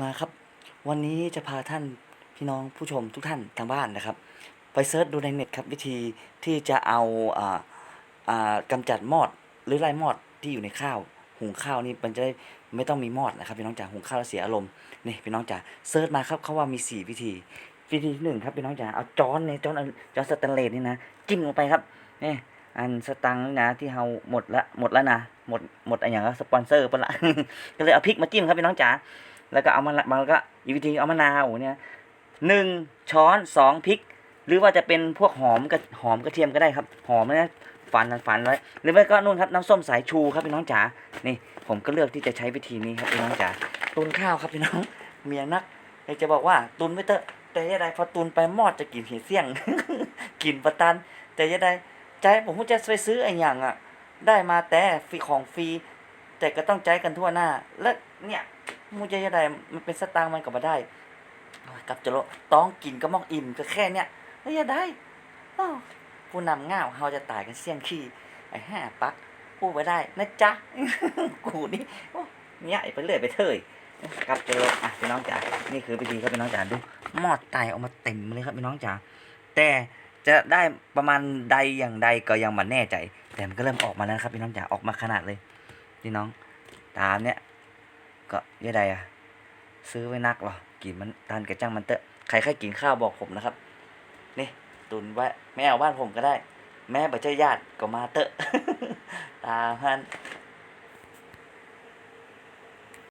มาครับ วันนี้จะพาท่านพี่น้องผู้ชมทุกท่านทางบ้านนะครับ ไปเซิร์ชดูในเน็ตครับวิธีที่จะเอาอ่าอ่ากำจัดมอดหรือไล่มอดที่อยู่ในข้าว หุงข้าวนี่มันจะได้ไม่ต้องมีมอดนะครับพี่น้องจ๋าหุงข้าวแล้วเสียอารมณ์นี่พี่น้องจ๋าเซิร์ชมาครับเขาว่ามีสี่วิธีวิธีที่หนึ่งครับพี่น้องจ๋าเอาจอนเนี่ยจอนอันจอนสแตนเลสนี่นะจิ้มลงไปครับนี่อันสตังค์นะที่เราหมดละหมดแล้วนะหมดหมดอะไรอย่างก็สปอนเซอร์ไปละก็เลยเอาพริกมาจิ้มครับพี่น้องจ๋า แล้วก็เอามามันก็อีกวิธีเอามะนาวเนี่ยหนึ่งช้อนสองพริก หรือว่าจะเป็นพวกหอมกระหอมกระเทียมก็ได้ครับ หอมนะฝันฝันไว้หรือไม่ก็นู่นครับน้ำส้มสายชูครับพี่น้องจ๋านี่ผมก็เลือกที่จะใช้วิธีนี้ครับพี่น้องจ๋าตุนข้าวครับพี่น้องเมียนักอยากจะบอกว่าตุนไม่เตอะแต่ยะใดพอตุนไปมอดจะกินเหี่ยเสี่ยงกินประตัน แต่ยะใดใจผมจะไปซื้อไอ้อย่างอะ ได้มาแต่ฟรีของฟรีแต่ก็ต้องใจกันทั่วหน้า และเนี่ย มูจะยะใดมันเป็นสตางค์มันก็มาได้กับจะโลต้องกินก็มอกอิ่มก็แค่เนี้ยแล้วยะได้อ้าวผู้นำง่าวเฮาจะตายกันเสี่ยงขี้ไอ้ห่าปักพูดไปได้นะจ๊ะกูนี่เนี่ยไปเรื่อยไปเถยกับจะโลอะพี่น้องจ๋านี่คือวิธีครับพี่น้องจ๋าดูหมอดไตออกมาเต็มเลยครับพี่น้องจ๋าแต่จะได้ประมาณใดอย่างใดก็ยังไมันแน่ใจ แต่มันก็เริ่มออกมาแล้วครับพี่น้องจ๋าออกมาขนาดเลยพี่น้องตามเนี่ย ก็ยะใดอะซื้อไว้นักหรอกินมันทานกระจังมันเตอะใครใครกินข้าวบอกผมนะครับ นี่ ตุนไว้ไม่เอาบ้านผมก็ได้ แม่บัจญาติก็มาเตอะตามพัน